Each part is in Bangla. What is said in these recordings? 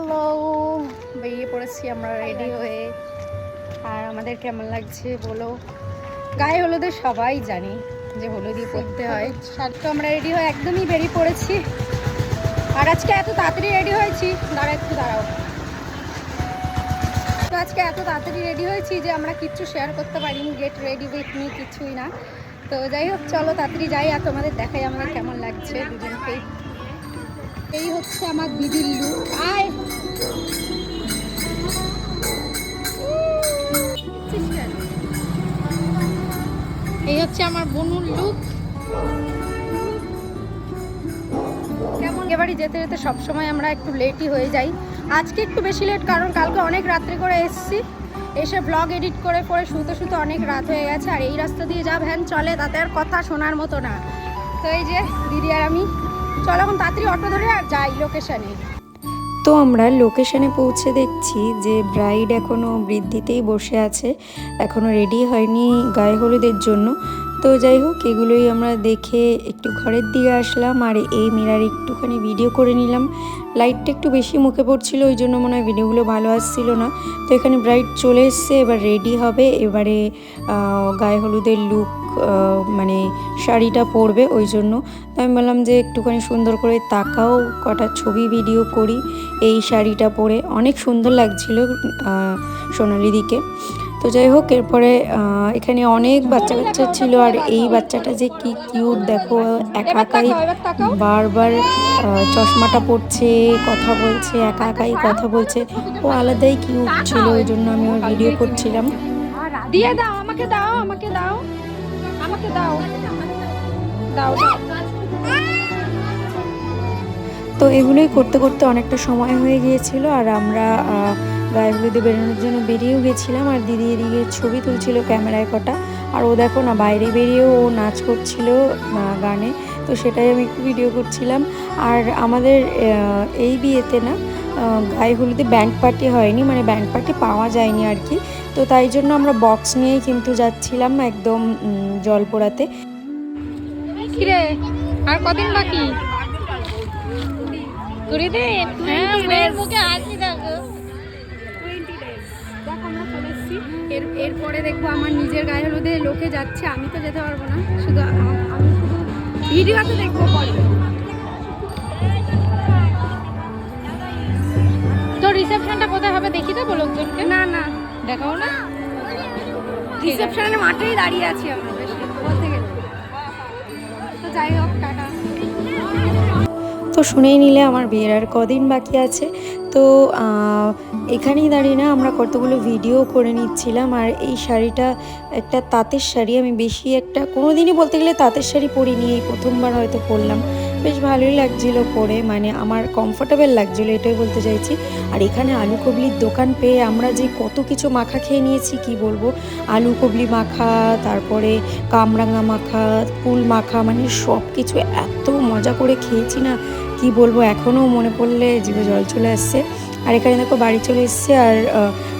হ্যালো বেরিয়ে পড়েছি আমরা রেডি হয়ে। আর আমাদের কেমন লাগছে বলো? গায়ে হলুদে সবাই জানি যে হলুদই পরতে হয়। সার তো আমরা রেডি হয়ে একদমই বেরিয়ে পড়েছি। আর আজকে এত তাড়াতাড়ি রেডি হয়েছি। দাঁড়া একটু দাঁড়াও। তো আজকে এত তাড়াতাড়ি রেডি হয়েছি যে আমরা কিচ্ছু শেয়ার করতে পারিনি গেট রেডি উইথ মি কিছুই না। তো যাই হোক, চলো তাড়াতাড়ি যাই আর তোমাদের দেখাই আমাদের কেমন লাগছে দুজনকেই। এই হচ্ছে আমার দিদির লুক আয়। এই হচ্ছে আমার বনুর লুক এবারে যেতে যেতে সবসময় আমরা একটু লেটই হয়ে যাই। আজকে একটু বেশি লেট কারণ কালকে অনেক রাত্রে করে এসেছি। এসে ব্লগ এডিট করে করে শুতে শুতে অনেক রাত হয়ে গেছে। আর এই রাস্তা দিয়ে যা ভ্যান চলে, তাতে আর কথা শোনার মতো না। তো এই যে দিদি আর আমি চলো এখন তাড়াতাড়ি অটো ধরে আর যাই লোকেশনে তো আমরা লোকেশনে পৌঁছে দেখছি যে ব্রাইড এখনও বৃদ্ধিতেই বসে আছে এখনও রেডি হয়নি গায়ে হলুদের জন্য। তো যাই হোক, এগুলোই আমরা দেখে একটু ঘরের দিকে আসলাম আর এই মিরার একটুখানি ভিডিও করে নিলাম। লাইটটা একটু বেশি মুখে পড়ছিল, ওই জন্য মনে হয় ভিডিওগুলো ভালো আসছিল না। তো এখানে ব্রাইড চলে এসছে, এবার রেডি হবে। এবারে গায়ে হলুদের লুক মানে শাড়িটা পরবে ওই জন্য। তো আমি বললাম যে একটুখানি সুন্দর করে তাকাও, কটা ছবি ভিডিও করি এই শাড়িটা পরে। অনেক সুন্দর লাগছিল সোনালিদিকে। তো যাই হোক এরপরে এখানে অনেক বাচ্চা কাচ্চা ছিল আর এই বাচ্চাটা যে কি কিউট দেখো একা একাই বারবার চশমাটা পড়ছে কথা বলছে একা একাই কথা বলছে। ও আলাদাই কিউট ছিল ওই জন্য আমি ওর ভিডিও করছিলাম। দিয়ে দাও আমাকে দাও আমাকে দাও আমাকে দাও দাও দাও। তো এগুলোই করতে করতে অনেকটা সময় হয়ে গিয়েছিল আর আমরা গায়ে হলুদে বেরোনোর জন্য বেরিয়েও গেছিলাম আর দিদি এদিকে ছবি তুলছিল ক্যামেরায় কটা। আর ও দেখো না বাইরে বেরিয়েও ও নাচ করছিল গানে। তো সেটাই আমি একটু ভিডিও করছিলাম। আর আমাদের এই বিয়েতে না গায়ে হলুদে ব্যান্ড পার্টি হয়নি মানে ব্যান্ড পার্টি পাওয়া যায়নি আর কি। তো তাই জন্য আমরা বক্স নিয়েই কিন্তু যাচ্ছিলাম একদম জলপোড়াতে। কিরে আর কদিন বাকি? কুড়ি দিন হ্যাঁ মুখে হাসি দেখো এর এরপরে দেখব আমার নিজের গায়ে হলুদে লোকে যাচ্ছে আমি তো যেতে পারব না শুধু আমি শুধু ভিডিওতে দেখব পরে। তো রিসেপশনটা কোথায় হবে দেখি দেবো লোকজনকে? না না। দেখাও না? রিসেপশনের মাঠেই দাঁড়িয়ে আছি আমরা বেশ। বলতে গেলে। তো যাই হোক টাটা। তো শুনেই নিলে আমার বিয়ের আর কদিন বাকি আছে। তো এখানেই দাঁড়িয়ে না আমরা কতগুলো ভিডিও করে নিচ্ছিলাম। আর এই শাড়িটা, একটা তাঁতের শাড়ি, আমি বেশি একটা কোনো দিনই বলতে গেলে তাঁতের শাড়ি পরিনি, এই প্রথমবার হয়তো পরলাম। বেশ ভালোই লাগছিল পরে মানে আমার কমফোর্টেবল লাগছিল, এটাই বলতে চাইছি। আর এখানে আলু কবলির দোকান পেয়ে আমরা যে কত কিছু মাখা খেয়ে নিয়েছি, কি বলব? আলু কবলি মাখা, তারপরে কামরাঙা মাখা, ফুল মাখা মানে সব কিছু এত মজা করে খেয়েছি না, কি বলব? এখনও মনে পড়লে জিভে জল চলে আসছে। আর এখানে দেখো বাড়ি চলে এসছে, আর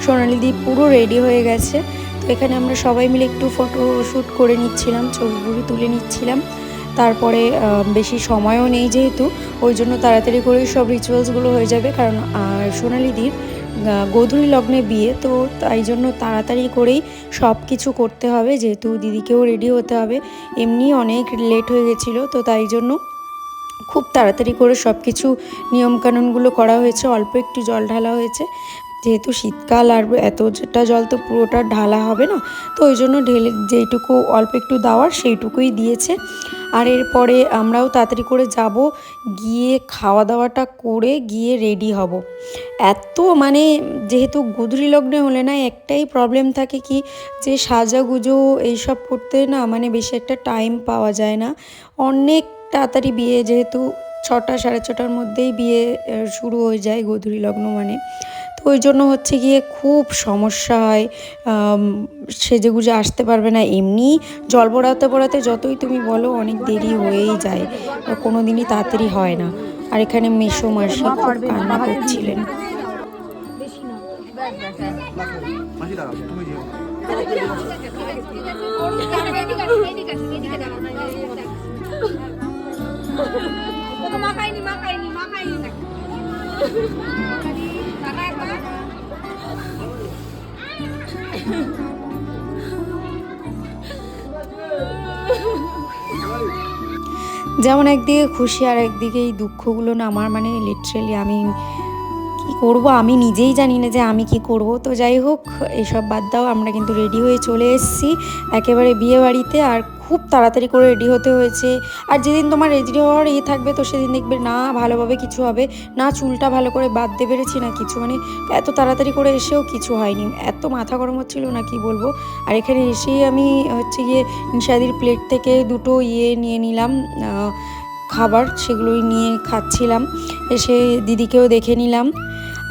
সোনালি দি পুরো রেডি হয়ে গেছে। তো এখানে আমরা সবাই মিলে একটু ফটো শ্যুট করে নিচ্ছিলাম ছবিগুলি তুলে নিচ্ছিলাম। তারপরে বেশি সময়ও নেই যেহেতু, ওই জন্য তাড়াতাড়ি করেই সব রিচুয়ালসগুলো হয়ে যাবে। কারণ সোনালিদির গোধূলি লগ্নে বিয়ে, তো তাই জন্য তাড়াতাড়ি করেই সব কিছু করতে হবে। যেহেতু দিদিকেও রেডি হতে হবে। এমনি অনেক লেট হয়ে গেছিল, তো তাই জন্য খুব তাড়াতাড়ি করে সব কিছু নিয়মকানুনগুলো করা হয়েছে। অল্প একটু জল ঢালা হয়েছে। যেহেতু শীতকাল আর এতটা জল তো পুরোটা ঢালা হবে না, তো ওই জন্য ঢেলে যেইটুকু অল্প একটু দেওয়ার সেইটুকুই দিয়েছে। আর এরপরে আমরাও তাড়াতাড়ি করে যাব, গিয়ে খাওয়া দাওয়াটা করে গিয়ে রেডি হব। এত মানে যেহেতু গুদরি লগ্নে হলে না একটাই প্রবলেম থাকে কি, যে সাজাগুজো এইসব করতে না মানে বেশি একটা টাইম পাওয়া যায় না। অনেক তাড়াতাড়ি বিয়ে যেহেতু ছটা, সাড়ে ছটার মধ্যেই বিয়ে শুরু হয়ে যায় গোধূলি লগ্ন মানে। তো ওই জন্য হচ্ছে গিয়ে খুব সমস্যা হয় আম, সেজেগুজে আসতে পারবে না। এমনি জল পড়াতে পড়াতে যতই তুমি বলো অনেক দেরি হয়েই যায় কোনো দিনই তাড়াতাড়ি হয় না। আর এখানে মেসো মাসি খুব কান্না করছিলেন। মাখাইনি মাখাইনি মাখাইনি। যেমন একদিকে খুশি আর একদিকে এই দুঃখগুলো না আমার মানে লিটারেলি আমি কি করব? আমি নিজেই জানি না যে আমি কি করব। তো যাই হোক, এসব বাদ দাও, আমরা কিন্তু রেডি হয়ে চলে এসেছি। একেবারে বিয়ে বাড়িতে আর খুব তাড়াতাড়ি করে রেডি হতে হয়েছে। আর যেদিন তোমার রেডি হওয়ার ইয়ে থাকবে, তো সেদিন দেখবে না ভালোভাবে কিছু হবে। না চুলটা ভালো করে বাঁধতে পেরেছি, না কিছু। মানে এত তাড়াতাড়ি করে এসেও কিছু হয়নি। এত মাথা গরম হচ্ছিল, না কি বলব। আর এখানে এসেই আমি হচ্ছে গিয়ে নিশাদির প্লেট থেকে দুটো ইয়ে নিয়ে নিলাম খাবার সেগুলোই নিয়ে খাচ্ছিলাম। এসে দিদিকেও দেখে নিলাম।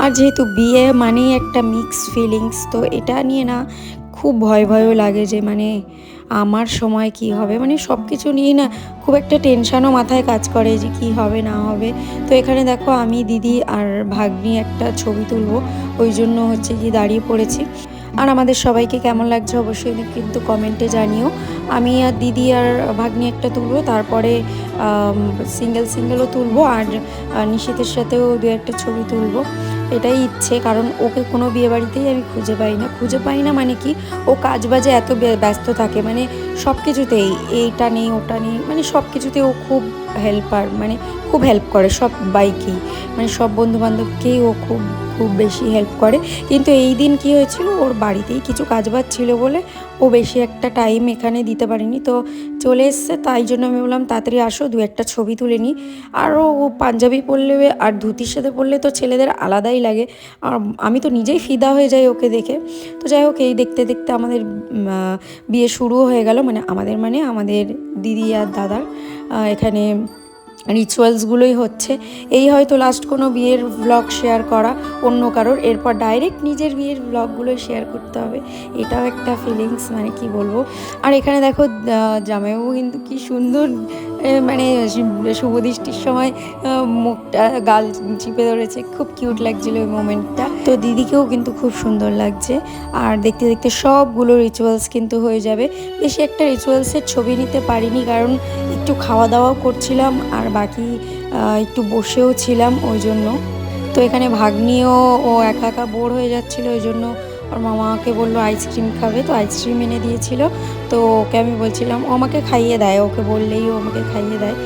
আর যেহেতু বিয়ে মানেই একটা মিক্স ফিলিংস তো এটা নিয়ে না খুব ভয় ভয়ও লাগে যে মানে আমার সময় কি হবে? মানে সব কিছু নিয়ে না খুব একটা টেনশানও মাথায় কাজ করে যে কি হবে, না হবে। তো এখানে দেখো আমি, দিদি আর ভাগ্নি একটা ছবি তুলবো। ওই জন্য হচ্ছে কি দাঁড়িয়ে পড়েছি। আর আমাদের সবাইকে কেমন লাগছে অবশ্যই কিন্তু কমেন্টে জানিও। আমি আর দিদি আর ভাগ্নি একটা তুলবো, তারপরে সিঙ্গেল সিঙ্গেলও তুলবো। আর নিশিতের সাথেও দু একটা ছবি তুলবো। এটাই ইচ্ছে, কারণ ওকে কোনো বিয়েবাড়িতেই আমি খুঁজে পাই না। খুঁজে পাই না মানে কি, ও কাজ বাজে এত ব্য- ব্যস্ত থাকে মানে সব কিছুতেই এইটা নেই, ওটা নেই মানে সব কিছুতে ও খুব হেল্পার মানে খুব হেল্প করে সব বাইকেই মানে সব বন্ধুবান্ধবকেই ও খুব খুব বেশি হেল্প করে। কিন্তু এই দিন কি হয়েছিল, ওর বাড়িতেই কিছু কাজবাজ ছিল বলে ও বেশি একটা টাইম এখানে দিতে পারেনি। তো চলে এসছে, তাই জন্য আমি বললাম, তাড়াতাড়ি আসো, দু একটা ছবি তুলে নিই। আরও ও পাঞ্জাবি পরলে আর ধুতির সাথে পরলে তো ছেলেদের আলাদাই লাগে। আর আমি তো নিজেই ফিদা হয়ে যাই ওকে দেখে। তো যাই হোক, এই দেখতে দেখতে আমাদের বিয়ে শুরুও হয়ে গেল। মানে আমাদের মানে আমাদের দিদি আর দাদার এখানে রিচুয়ালসগুলোই হচ্ছে। এই হয়তো লাস্ট কোনো বিয়ের ব্লগ শেয়ার করা, অন্য কারোর। এরপর ডাইরেক্ট নিজের বিয়ের ব্লগগুলো শেয়ার করতে হবে। এটাও একটা ফিলিংস মানে কি বলব? আর এখানে দেখো জামাইবাবু কিন্তু কি সুন্দর মানে শুভ দৃষ্টির সময় মুখটা, গাল চিপে ধরেছে। খুব কিউট লাগছিল ওই মোমেন্টটা। তো দিদিকেও কিন্তু খুব সুন্দর লাগছে। আর দেখতে দেখতে সবগুলো রিচুয়ালস কিন্তু হয়ে যাবে। বেশি একটা রিচুয়ালসের ছবি নিতে পারিনি কারণ একটু খাওয়া দাওয়াও করছিলাম আর বাকি একটু বসেও ছিলাম ওই জন্য। তো এখানে ভাগ্নিও, ও একা একা বোর হয়ে যাচ্ছিল ওই জন্য ওর মামাকে বলল আইসক্রিম খাবে, তো আইসক্রিম এনে দিয়েছিল। তো ওকে আমি বলছিলাম, ও আমাকে খাইয়ে দেয়, ওকে বললেই ও আমাকে খাইয়ে দেয়।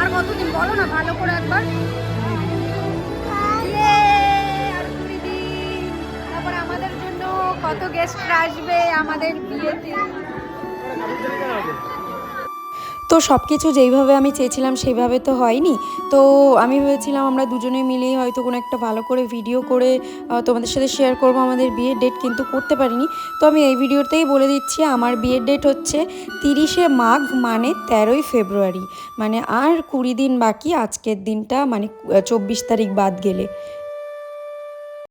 আর কতদিন? বলো না, ভালো করে একবার। আসবে আমাদের বিয়েতে। তো সব কিছু যেইভাবে আমি চেয়েছিলাম সেইভাবে তো হয়নি। তো আমি ভেবেছিলাম আমরা দুজনে মিলেই হয়তো কোনো একটা ভালো করে ভিডিও করে তোমাদের সাথে শেয়ার করব আমাদের বিয়ের ডেট কিন্তু করতে পারিনি। তো আমি এই ভিডিওতেই বলে দিচ্ছি, আমার বিয়ের ডেট হচ্ছে তিরিশে মাঘ মানে তেরোই ফেব্রুয়ারি। মানে আর কুড়ি দিন বাকি, আজকের দিনটা মানে চব্বিশ তারিখ বাদ গেলে।